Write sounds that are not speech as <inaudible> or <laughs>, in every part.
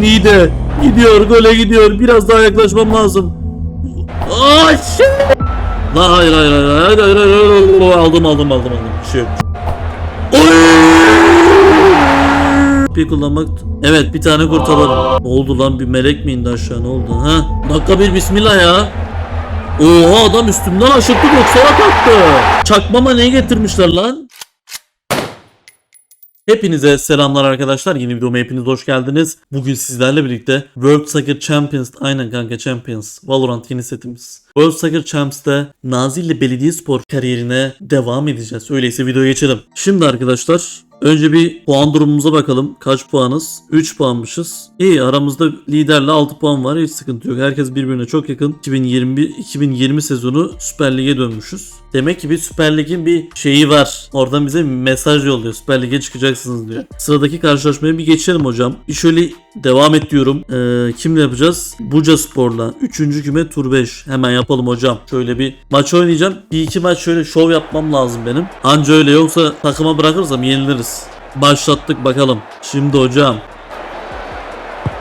Nide gidiyor gole gidiyor. Biraz daha yaklaşmam lazım. Ay shit. Lan hayır hayır hayır hayır hayır hayır, hayır. aldım aldım aldım aldım. Bir şey. Oy! Bir kullanmak. Evet bir tane kurtaralım. Ne oldu lan bir melek mi indi aşağı ne oldu ha? Dakika bir bismillah ya. Oha adam üstümden aşırttı 90'a kalktı. Çakmama ne getirmişler lan? Hepinize selamlar arkadaşlar. Yeni videoma hepiniz hoş geldiniz. Bugün sizlerle birlikte World Soccer Champions, aynen kanka Champions, Valorant yeni setimiz. World Soccer Champs'te Nazilli Belediyespor kariyerine devam edeceğiz. Öyleyse videoya geçelim. Şimdi arkadaşlar önce bir puan durumumuza bakalım. Kaç puanız? 3 puanmışız. İyi aramızda liderle 6 puan var. Hiç sıkıntı yok. Herkes birbirine çok yakın. 2021 2020 sezonu Süper Lig'e dönmüşüz. Demek ki bir Süper Lig'in bir şeyi var. Oradan bize mesaj yolluyor. Süper Lig'e çıkacaksınız diyor. Sıradaki karşılaşmaya bir geçelim hocam. Bir şöyle devam et diyorum. Ee, kimle yapacağız? Buca Spor'la. 3. küme tur 5. Hemen yapalım hocam. Şöyle bir maç oynayacağım. Bir iki maç şöyle şov yapmam lazım benim. Anca öyle yoksa takıma bırakırsam yeniliriz. Başlattık bakalım. Şimdi hocam.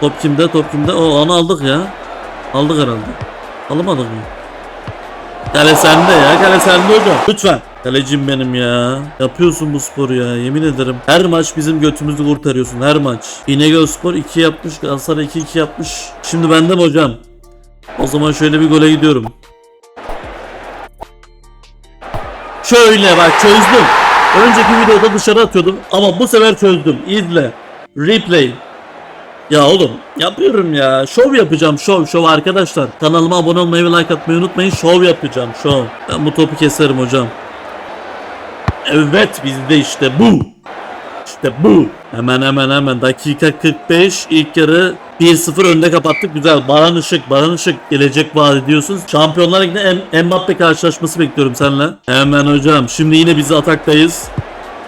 Top kimde? Top kimde? O onu aldık ya. Aldık herhalde. Alamadık mı? Kale sende ya. Kale sende hocam. Lütfen. Kalecim benim ya. Yapıyorsun bu sporu ya. Yemin ederim. Her maç bizim götümüzü kurtarıyorsun. Her maç. İnegöl Spor 2 yapmış. Galatasaray 2-2 yapmış. Şimdi bende mi hocam? O zaman şöyle bir gole gidiyorum. Şöyle bak çözdüm. Önceki videoda dışarı atıyordum ama bu sefer çözdüm. İzle. Replay. Ya oğlum yapıyorum ya. Şov yapacağım şov şov arkadaşlar. Kanalıma abone olmayı ve like atmayı unutmayın. Şov yapacağım şov. Ben bu topu keserim hocam. Evet bizde işte bu. İşte bu. Hemen hemen hemen dakika 45 ilk yarı 1-0 önde kapattık. Güzel. Baran Işık, Baran Işık gelecek vaat ediyorsunuz. Şampiyonlar Ligi'nde Em- Mbappe karşılaşması bekliyorum seninle. Hemen hocam. Şimdi yine biz ataktayız.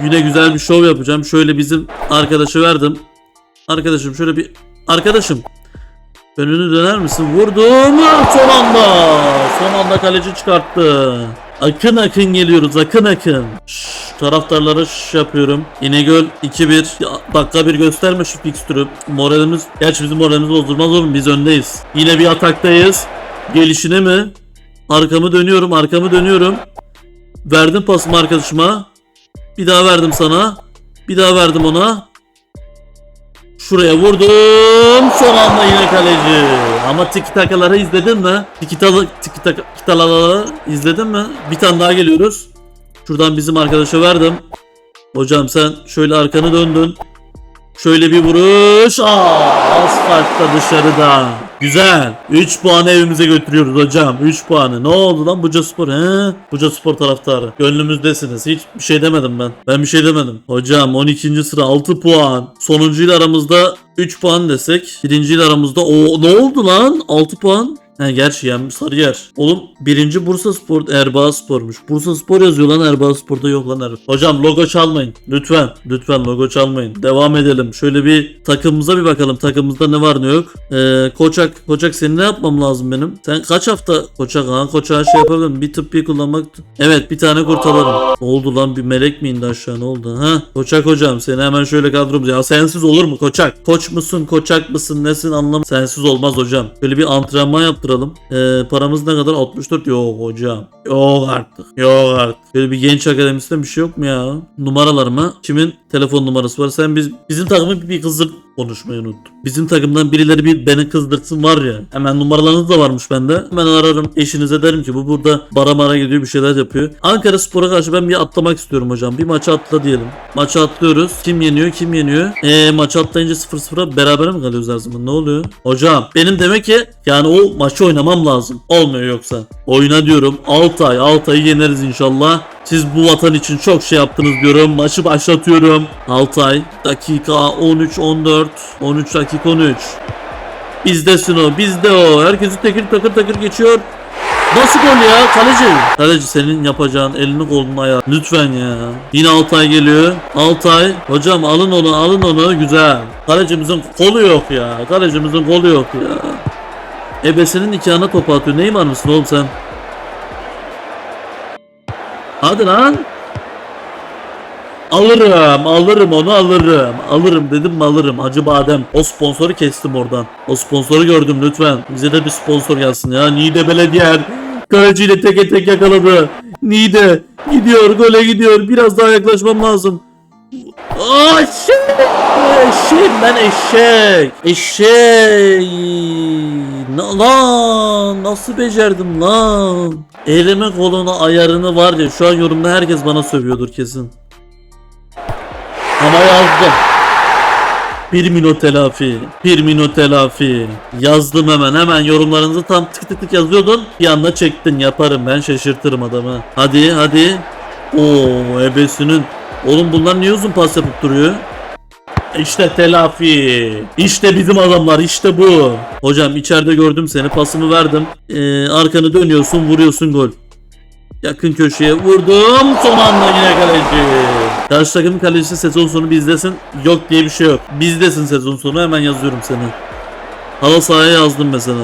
Yine güzel bir şov yapacağım. Şöyle bizim arkadaşı verdim. Arkadaşım şöyle bir... Arkadaşım. Önünü döner misin? Vurdum. Son anda. Son anda kaleci çıkarttı. Akın akın geliyoruz. Akın akın. Şş, taraftarlara şş yapıyorum. İnegöl 2-1. Ya, dakika bir gösterme şu fikstürü. Moralimiz... Gerçi bizim moralimiz bozdurmaz oğlum. Biz öndeyiz. Yine bir ataktayız. Gelişine mi? Arkamı dönüyorum. Arkamı dönüyorum. Verdim pasımı arkadaşıma. Bir daha verdim sana. Bir daha verdim ona. Şuraya vurdum. Son anda yine kaleci. Ama tiki takaları izledin mi? Tiki taka tiki taka tiki izledin mi? Bir tane daha geliyoruz. Şuradan bizim arkadaşa verdim. Hocam sen şöyle arkanı döndün. Şöyle bir vuruş. Aa, asfaltta dışarıda. Güzel. 3 puanı evimize götürüyoruz hocam. 3 puanı. Ne oldu lan Buca Spor? He? Buca Spor taraftarı. Gönlümüzdesiniz. Hiç bir şey demedim ben. Ben bir şey demedim. Hocam 12. sıra 6 puan. Sonuncuyla aramızda 3 puan desek. Birinciyle aramızda o ne oldu lan? 6 puan. He gerçi yenmiş Sarıyer. Oğlum birinci Bursa Spor Erbaa Spor'muş. Bursa Spor yazıyor lan Erbaa Spor'da yok lan Erbaa. Hocam logo çalmayın. Lütfen. Lütfen logo çalmayın. Devam edelim. Şöyle bir takımımıza bir bakalım. Takımımızda ne var ne yok. Ee, Koçak. Koçak senin ne yapmam lazım benim? Sen kaç hafta Koçak ha? Koçak'a şey yapabilirim. Bir tıbbi kullanmak. Evet bir tane kurtaralım. Ne oldu lan bir melek mi indi aşağı ne oldu? Ha? Koçak hocam seni hemen şöyle kadromuz. Ya sensiz olur mu Koçak? Koç musun? Koçak mısın? Nesin anlam? Sensiz olmaz hocam. Böyle bir antrenman yaptıralım. Ee, paramız ne kadar? 64. Yok hocam. Yok artık. Yok artık. Böyle bir genç akademisinde bir şey yok mu ya? Numaralarıma kimin telefon numarası var? Sen biz bizim takımı bir, kızdır konuşmayı unuttum. Bizim takımdan birileri bir beni kızdırsın var ya. Hemen numaralarınız da varmış bende. Hemen ararım eşinize derim ki bu burada bara mara gidiyor bir şeyler yapıyor. Ankara Spor'a karşı ben bir atlamak istiyorum hocam. Bir maça atla diyelim. Maça atlıyoruz. Kim yeniyor? Kim yeniyor? Eee maça atlayınca 0-0'a beraber mi kalıyoruz her zaman? Ne oluyor? Hocam benim demek ki yani o maçı oynamam lazım. Olmuyor yoksa. Oyna diyorum. Altay. Altay'ı yeneriz inşallah. Siz bu vatan için çok şey yaptınız diyorum. Maçı başlatıyorum. Altay. Dakika 13-14. 13 dakika 13. Bizdesin o. Bizde o. Herkesi tekir takır takır geçiyor. Nasıl gol ya kaleci? Kaleci senin yapacağın elini kolunu ayağı. Lütfen ya. Yine Altay geliyor. Altay. Hocam alın onu alın onu. Güzel. Kalecimizin kolu yok ya. Kalecimizin kolu yok ya. Ebesinin nikahına topu atıyor. Neymar mısın oğlum sen? Hadi lan. Alırım, alırım onu alırım. Alırım dedim alırım. Hacı Badem. O sponsoru kestim oradan. O sponsoru gördüm lütfen. Bize de bir sponsor gelsin ya. Niğde Belediye. Kaleciyle teke tek yakaladı. Niğde gidiyor gole gidiyor. Biraz daha yaklaşmam lazım. Aa, eşek! Eşek ben eşek. Eşek. Na, lan nasıl becerdim lan? Elime koluna ayarını var ya şu an yorumda herkes bana sövüyordur kesin. Ama yazdım. Bir minut telafi. Bir minut telafi. Yazdım hemen hemen yorumlarınızı tam tık tık tık yazıyordun. Bir anda çektin yaparım ben şaşırtırım adamı. Hadi hadi. Oo ebesinin. Oğlum bunlar niye uzun pas yapıp duruyor? İşte telafi. İşte bizim adamlar işte bu. Hocam içeride gördüm seni pasımı verdim. Ee, arkanı dönüyorsun vuruyorsun gol. Yakın köşeye vurdum. Son anda yine kaleci. Karşı takımın kalecisi sezon sonu bizdesin. Yok diye bir şey yok. Bizdesin sezon sonu hemen yazıyorum seni. Hava sahaya yazdım mesela.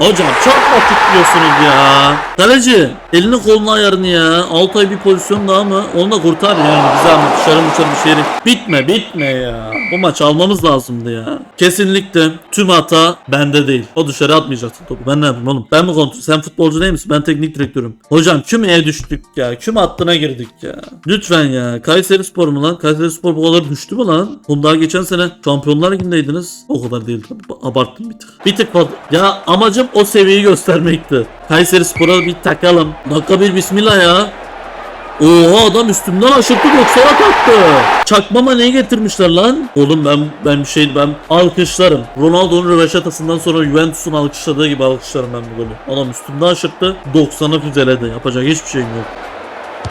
Hocam çok mu tutuyorsunuz ya? Kaleci elini kolunu ayarını ya. Altay bir pozisyon daha mı? Onu da kurtar yani. Güzel mi? Dışarı dışarı şey. Bitme bitme ya. Bu maç almamız lazımdı ya. Kesinlikle tüm hata bende değil. O dışarı atmayacaktı topu. Ben ne yapayım oğlum? Ben mi kontrol? Sen futbolcu değil misin? Ben teknik direktörüm. Hocam kümeye düştük ya. Küm hattına girdik ya. Lütfen ya. Kayseri Spor mu lan? Kayseri Spor bu kadar düştü mü lan? Oğlum daha geçen sene Şampiyonlar Ligi'ndeydiniz. O kadar değil. Abarttım bir tık. Bir tık fazla. Ya amacım o seviyeyi göstermekti. Kayseri Spor'a bir takalım. Dakika bir bismillah ya. Oha adam üstümden aşırttı 90'a taktı. Çakmama ne getirmişler lan? Oğlum ben ben bir şey ben alkışlarım. Ronaldo'nun röveşatasından sonra Juventus'un alkışladığı gibi alkışlarım ben bu golü. Adam üstümden aşırttı 90'a füzeledi. Yapacak hiçbir şeyim yok.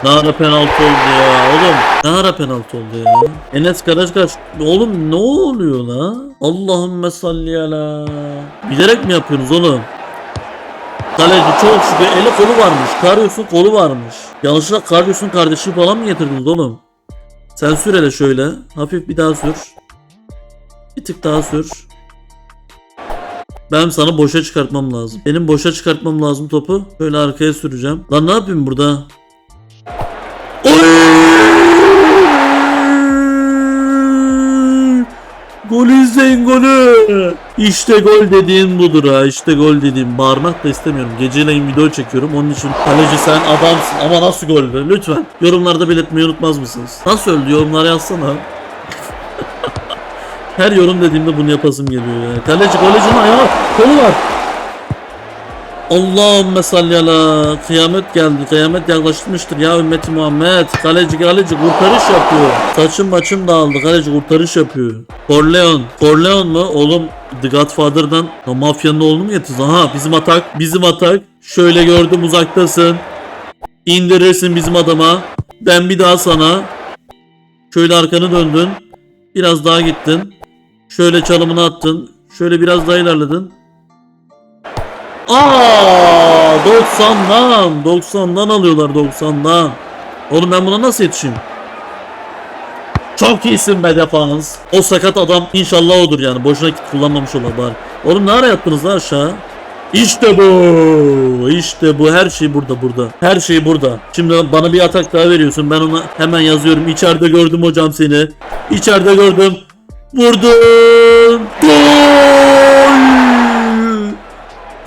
Ne penaltı oldu ya oğlum. Ne penaltı oldu ya. Enes Karaçkaç. Oğlum ne oluyor la? Allahümme salli ala. Bilerek mi yapıyorsunuz oğlum? Kaleci çok şükür eli kolu varmış. Karyos'un kolu varmış. Yanlışlıkla Karyos'un kardeşi falan mı getirdiniz oğlum? Sen sür hele şöyle. Hafif bir daha sür. Bir tık daha sür. Ben sana boşa çıkartmam lazım. Benim boşa çıkartmam lazım topu. Böyle arkaya süreceğim. Lan ne yapayım burada? Gol izleyin golü. İşte gol dediğin budur ha. İşte gol dediğim. Bağırmak da istemiyorum. Geceleyin video çekiyorum. Onun için kaleci sen adamsın. Ama nasıl gol be? Lütfen. Yorumlarda belirtmeyi unutmaz mısınız? Nasıl öldü? Yorumlara yazsana. <laughs> Her yorum dediğimde bunu yapasım geliyor ya. Kaleci kalecinin ayağı kolu var. Allahümme salli ala. Kıyamet geldi. Kıyamet yaklaşmıştır ya ümmeti Muhammed. Kaleci kaleci kurtarış yapıyor. Saçım maçım dağıldı. Kaleci kurtarış yapıyor. Corleone. Corleone mu? Oğlum The Godfather'dan o mafyanın oğlunu mu getirdin? Aha bizim atak. Bizim atak. Şöyle gördüm uzaktasın. İndirirsin bizim adama. Ben bir daha sana. Şöyle arkanı döndün. Biraz daha gittin. Şöyle çalımını attın. Şöyle biraz daha ilerledin. Aa 90'dan 90'dan alıyorlar 90'dan. Oğlum ben buna nasıl yetişeyim? Çok iyisin be defans. O sakat adam inşallah odur yani. Boşuna kullanmamış ola bari. Oğlum ne ara yattınız lan aşağı? İşte bu. İşte bu. Her şey burada burada. Her şey burada. Şimdi bana bir atak daha veriyorsun. Ben ona hemen yazıyorum. İçeride gördüm hocam seni. İçeride gördüm. Vurdun. Gol.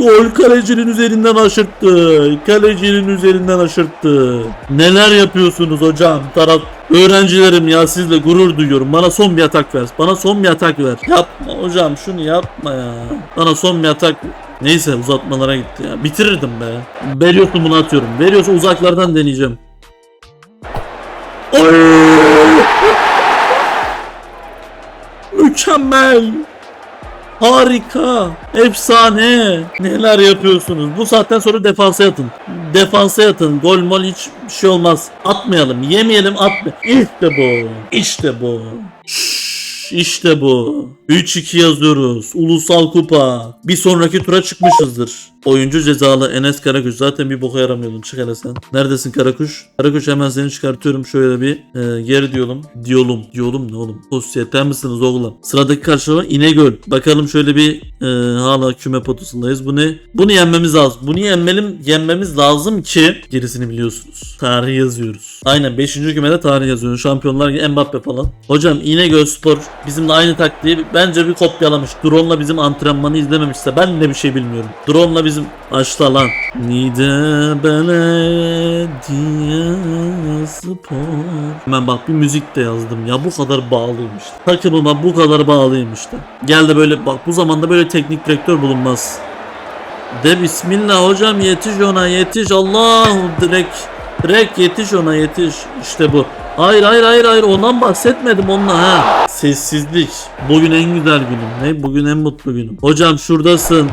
Gol kalecinin üzerinden aşırttı. Kalecinin üzerinden aşırttı. Neler yapıyorsunuz hocam? Taraf öğrencilerim ya sizle gurur duyuyorum. Bana son bir atak ver. Bana son bir atak ver. Yapma hocam şunu yapma ya. Bana son bir atak Neyse uzatmalara gitti ya. Bitirirdim be. Veriyorsun bunu atıyorum. Veriyorsa uzaklardan deneyeceğim. Oy! <laughs> Mükemmel. Harika. Efsane. Neler yapıyorsunuz? Bu saatten sonra defansa yatın. Defansa yatın. Gol mol hiç bir şey olmaz. Atmayalım. Yemeyelim atma. İşte bu. İşte bu. Şşş, İşte bu. 3-2 yazıyoruz. Ulusal kupa. Bir sonraki tura çıkmışızdır. Oyuncu cezalı Enes Karakuş. Zaten bir boka yaramıyordun. Çık hele sen. Neredesin Karakuş? Karakuş hemen seni çıkartıyorum. Şöyle bir e, geri diyorum. Diyolum. Diyolum ne oğlum? Sosyete misiniz oğlum? Sıradaki karşılama İnegöl. Bakalım şöyle bir e, hala küme potasındayız. Bu ne? Bunu yenmemiz lazım. Bunu yenmelim, yenmemiz lazım ki gerisini biliyorsunuz. Tarih yazıyoruz. Aynen 5. kümede tarih yazıyoruz. Şampiyonlar Mbappe falan. Hocam İnegöl Spor bizimle aynı taktiği bence bir kopyalamış. Drone'la bizim antrenmanı izlememişse ben de bir şey bilmiyorum. Drone'la bizim başla lan. Nide belediye spor. Hemen bak bir müzik de yazdım ya bu kadar bağlıyım işte. Takımıma bu kadar bağlıyım işte. Gel de böyle bak bu zamanda böyle teknik direktör bulunmaz. De bismillah hocam yetiş ona yetiş Allahu direkt direkt yetiş ona yetiş işte bu. Hayır hayır hayır hayır ondan bahsetmedim onunla ha. Sessizlik. Bugün en güzel günüm. Ne? Bugün en mutlu günüm. Hocam şuradasın.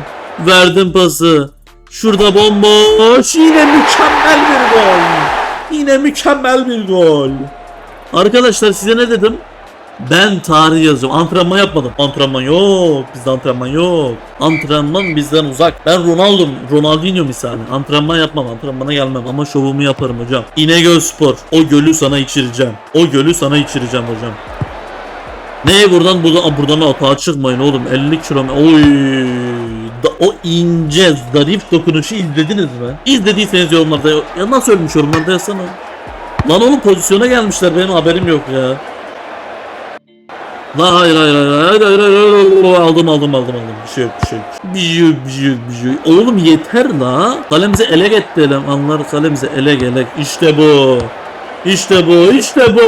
Verdim pası. Şurada bomboş. Yine mükemmel bir gol. Yine mükemmel bir gol. Arkadaşlar size ne dedim? Ben tarih yazıyorum. Antrenman yapmadım. Antrenman yok. Bizde antrenman yok. Antrenman bizden uzak. Ben Ronaldo'm. Ronaldinho misali. Antrenman yapmam. Antrenmana gelmem. Ama şovumu yaparım hocam. İnegöl Spor. O gölü sana içireceğim. O gölü sana içireceğim hocam. Ne buradan buradan buradan atağa çıkmayın oğlum 50 kilometre oy da, o ince zarif dokunuşu izlediniz mi? İzlediyseniz yorumlarda ya nasıl ölmüş yorumlarda yazsana. Lan oğlum pozisyona gelmişler benim haberim yok ya. La hayır hayır hayır hayır hayır hayır hayır aldım aldım aldım aldım bir şey yok bir şey yok. Bir şey yok bir şey yok bir şey yok. Oğlum yeter la. Kalemize elek etti elemanlar kalemize elek elek. İşte bu. İşte bu işte bu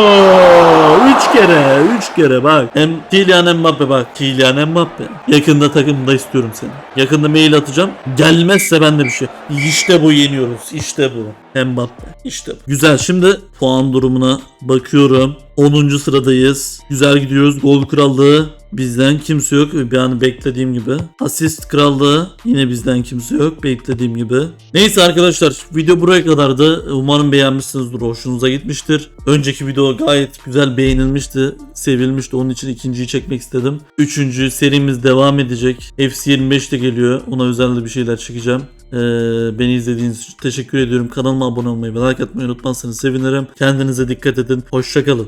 üç kere üç kere bak. Hem Kylian Mbappe bak Kylian Mbappe. Yakında takımda istiyorum seni. Yakında mail atacağım. Gelmezse ben de bir şey. İşte bu yeniyoruz. İşte bu. Mbappe. İşte bu. güzel. Şimdi puan durumuna bakıyorum. 10. sıradayız. Güzel gidiyoruz. Gol krallığı bizden kimse yok. Yani beklediğim gibi. Asist krallığı yine bizden kimse yok. Beklediğim gibi. Neyse arkadaşlar video buraya kadardı. Umarım beğenmişsinizdir. Hoşunuza gitmiştir. Önceki video gayet güzel beğenilmişti. Sevilmişti. Onun için ikinciyi çekmek istedim. Üçüncü serimiz devam edecek. FC25 de geliyor. Ona özel de bir şeyler çekeceğim. Ee, beni izlediğiniz için teşekkür ediyorum. Kanalıma abone olmayı ve like atmayı unutmazsanız sevinirim. Kendinize dikkat edin. Hoşçakalın.